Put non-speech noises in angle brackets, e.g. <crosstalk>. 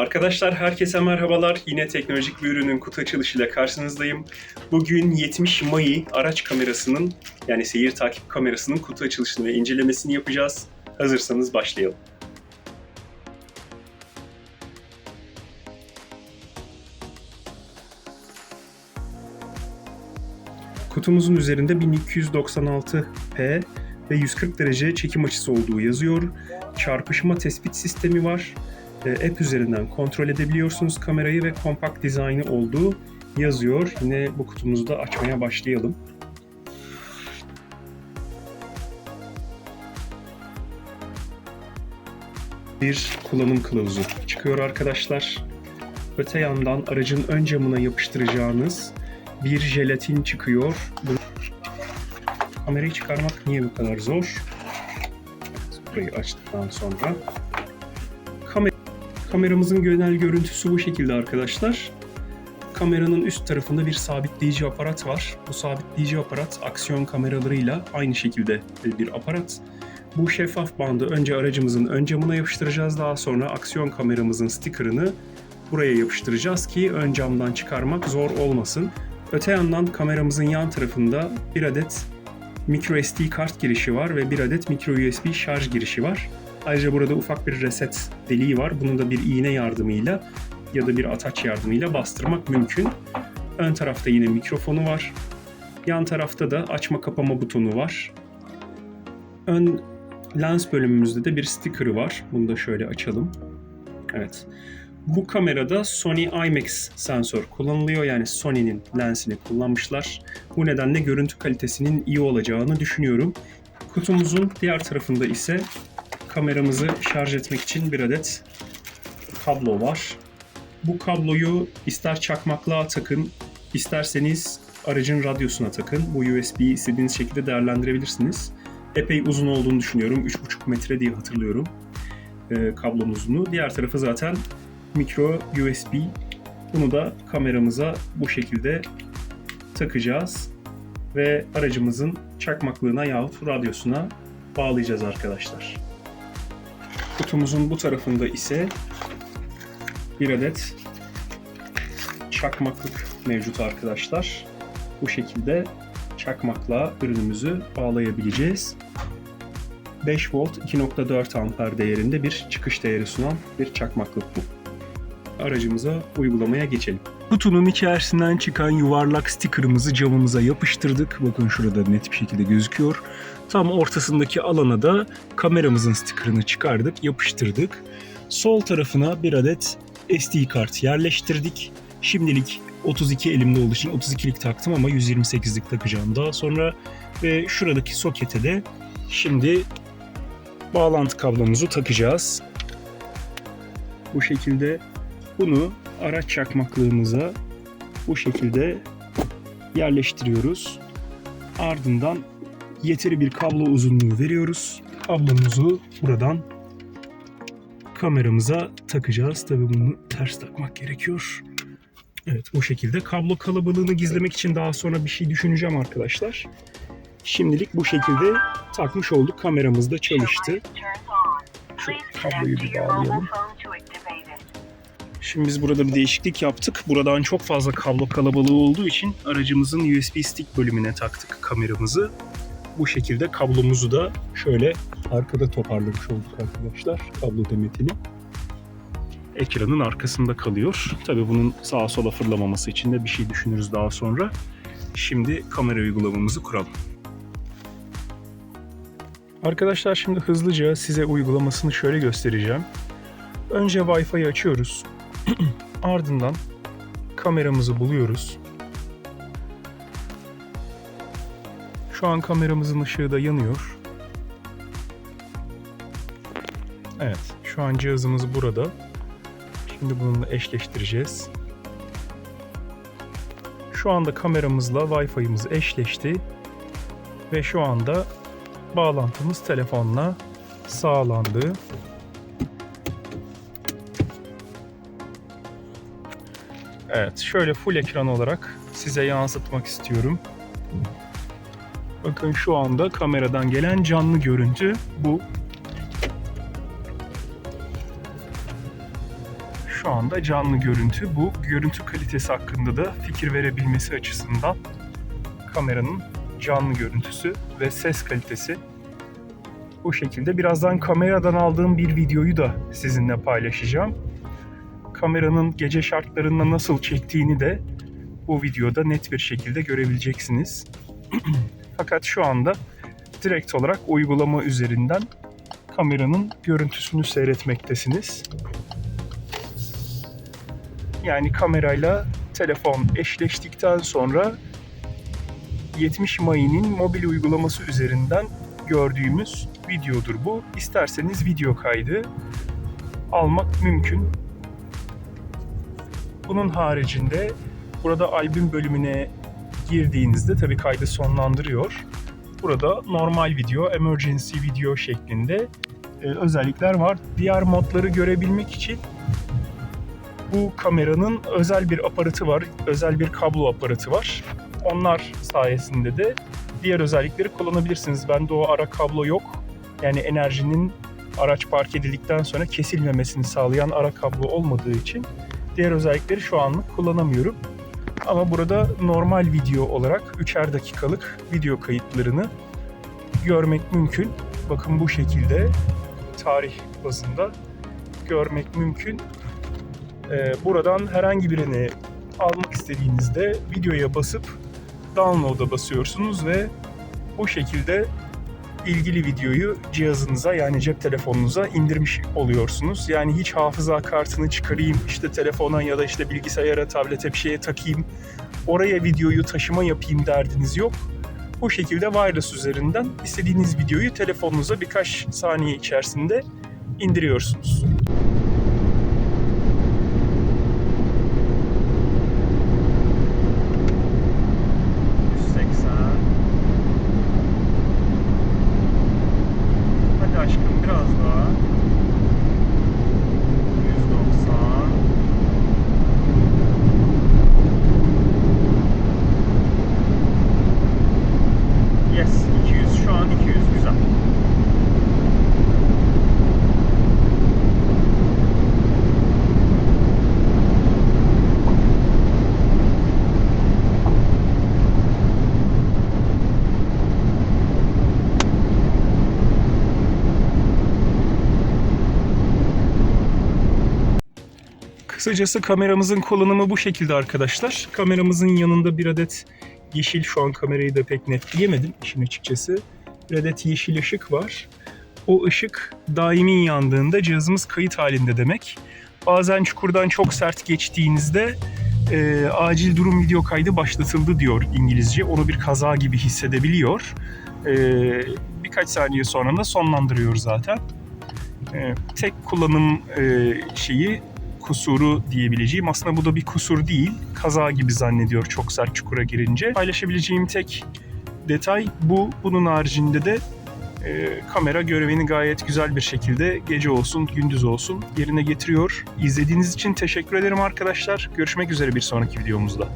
Arkadaşlar herkese merhabalar. Yine teknolojik bir ürünün kutu açılışıyla karşınızdayım. Bugün 70 Mai araç kamerasının yani seyir takip kamerasının kutu açılışını ve incelemesini yapacağız. Hazırsanız başlayalım. Kutumuzun üzerinde 1296p ve 140 derece çekim açısı olduğu yazıyor. Çarpışma tespit sistemi var. E, app üzerinden kontrol edebiliyorsunuz kamerayı ve kompakt dizaynı olduğu yazıyor. Yine bu kutumuzu da açmaya başlayalım. Bir kullanım kılavuzu çıkıyor arkadaşlar. Öte yandan aracın ön camına yapıştıracağınız bir jelatin çıkıyor. Bu... Kamerayı çıkarmak niye bu kadar zor? Burayı açtıktan sonra kameramızın genel görüntüsü bu şekilde arkadaşlar. Kameranın üst tarafında bir sabitleyici aparat var. Bu sabitleyici aparat aksiyon kameralarıyla aynı şekilde bir aparat. Bu şeffaf bandı önce aracımızın ön camına yapıştıracağız. Daha sonra aksiyon kameramızın sticker'ını buraya yapıştıracağız ki ön camdan çıkarmak zor olmasın. Öte yandan kameramızın yan tarafında bir adet micro SD kart girişi var ve bir adet micro USB şarj girişi var. Ayrıca burada ufak bir reset deliği var. Bunu da bir iğne yardımıyla ya da bir ataç yardımıyla bastırmak mümkün. Ön tarafta yine mikrofonu var. Yan tarafta da açma kapama butonu var. Ön lens bölümümüzde de bir sticker'ı var. Bunu da şöyle açalım. Evet. Bu kamerada Sony IMAX sensör kullanılıyor. Yani Sony'nin lensini kullanmışlar. Bu nedenle görüntü kalitesinin iyi olacağını düşünüyorum. Kutumuzun diğer tarafında ise kameramızı şarj etmek için bir adet kablo var. Bu kabloyu ister çakmaklığa takın, isterseniz aracın radyosuna takın. Bu USB'yi istediğiniz şekilde değerlendirebilirsiniz. Epey uzun olduğunu düşünüyorum. 3,5 metre diye hatırlıyorum e, kablonun uzunluğu. Diğer tarafı zaten micro USB. Bunu da kameramıza bu şekilde takacağız ve aracımızın çakmaklığına yahut radyosuna bağlayacağız arkadaşlar. Kutumuzun bu tarafında ise bir adet çakmaklık mevcut arkadaşlar. Bu şekilde çakmakla ürünümüzü bağlayabileceğiz. 5 volt 2.4 amper değerinde bir çıkış değeri sunan bir çakmaklık bu. Aracımıza uygulamaya geçelim. Kutunun içerisinden çıkan yuvarlak sticker'ımızı camımıza yapıştırdık. Bakın şurada net bir şekilde gözüküyor. Tam ortasındaki alana da kameramızın sticker'ını çıkardık, yapıştırdık. Sol tarafına bir adet SD kart yerleştirdik. Şimdilik 32 elimde olduğu için 32'lik taktım ama 128'lik takacağım daha sonra. Ve şuradaki sokete de şimdi bağlantı kablomuzu takacağız. Bu şekilde bunu araç çakmaklığımıza bu şekilde yerleştiriyoruz. Ardından yeteri bir kablo uzunluğu veriyoruz. Kablomuzu buradan kameramıza takacağız. Tabii bunu ters takmak gerekiyor. Evet bu şekilde. Kablo kalabalığını gizlemek için daha sonra bir şey düşüneceğim arkadaşlar. Şimdilik bu şekilde takmış olduk. Kameramız da çalıştı. Şu kabloyu bir bağlayalım. Şimdi biz burada bir değişiklik yaptık. Buradan çok fazla kablo kalabalığı olduğu için aracımızın USB stick bölümüne taktık kameramızı. Bu şekilde kablomuzu da şöyle arkada toparlamış olduk arkadaşlar. Kablo demetini. Ekranın arkasında kalıyor. Tabii bunun sağa sola fırlamaması için de bir şey düşünürüz daha sonra. Şimdi kamera uygulamamızı kuralım. Arkadaşlar şimdi hızlıca size uygulamasını şöyle göstereceğim. Önce Wi-Fi'yi açıyoruz. <clears throat> Ardından kameramızı buluyoruz. Şu an kameramızın ışığı da yanıyor. Evet, şu an cihazımız burada. Şimdi bununla eşleştireceğiz. Şu anda kameramızla Wi-Fi'miz eşleşti ve şu anda bağlantımız telefonla sağlandı. Evet, şöyle full ekran olarak size yansıtmak istiyorum. Bakın şu anda kameradan gelen canlı görüntü bu. Şu anda canlı görüntü. Bu görüntü kalitesi hakkında da fikir verebilmesi açısından kameranın canlı görüntüsü ve ses kalitesi bu şekilde. Birazdan kameradan aldığım bir videoyu da sizinle paylaşacağım. Kameranın gece şartlarında nasıl çektiğini de bu videoda net bir şekilde görebileceksiniz. <clears throat> Fakat şu anda direkt olarak uygulama üzerinden kameranın görüntüsünü seyretmektesiniz. Yani kamerayla telefon eşleştikten sonra 70 Mayı'nın mobil uygulaması üzerinden gördüğümüz videodur bu. İsterseniz video kaydı almak mümkün. Bunun haricinde burada albüm bölümüne girdiğinizde tabii kaydı sonlandırıyor. Burada normal video, emergency video şeklinde e, özellikler var. Diğer modları görebilmek için bu kameranın özel bir aparatı var, özel bir kablo aparatı var. Onlar sayesinde de diğer özellikleri kullanabilirsiniz. Bende o ara kablo yok. Yani enerjinin araç park edildikten sonra kesilmemesini sağlayan ara kablo olmadığı için diğer özellikleri şu anlık kullanamıyorum. Ama burada normal video olarak 3'er dakikalık video kayıtlarını görmek mümkün. Bakın bu şekilde tarih bazında görmek mümkün. Ee, buradan herhangi birini almak istediğinizde videoya basıp download'a basıyorsunuz ve bu şekilde ilgili videoyu cihazınıza yani cep telefonunuza indirmiş oluyorsunuz. Yani hiç hafıza kartını çıkarayım işte telefona ya da işte bilgisayara, tablete bir şeye takayım. Oraya videoyu taşıma yapayım derdiniz yok. Bu şekilde wireless üzerinden istediğiniz videoyu telefonunuza birkaç saniye içerisinde indiriyorsunuz. Kısacası kameramızın kullanımı bu şekilde arkadaşlar. Kameramızın yanında bir adet yeşil şu an kamerayı da pek netleyemedim işin açıkçası. Bir adet yeşil ışık var. O ışık daimin yandığında cihazımız kayıt halinde demek. Bazen çukurdan çok sert geçtiğinizde e, acil durum video kaydı başlatıldı diyor İngilizce. Onu bir kaza gibi hissedebiliyor. E, birkaç saniye sonra da sonlandırıyor zaten. E, tek kullanım e, şeyi kusuru diyebileceğim. Aslında bu da bir kusur değil. Kaza gibi zannediyor çok sert çukura girince. Paylaşabileceğim tek detay bu. Bunun haricinde de e, kamera görevini gayet güzel bir şekilde gece olsun gündüz olsun yerine getiriyor. İzlediğiniz için teşekkür ederim arkadaşlar. Görüşmek üzere bir sonraki videomuzda.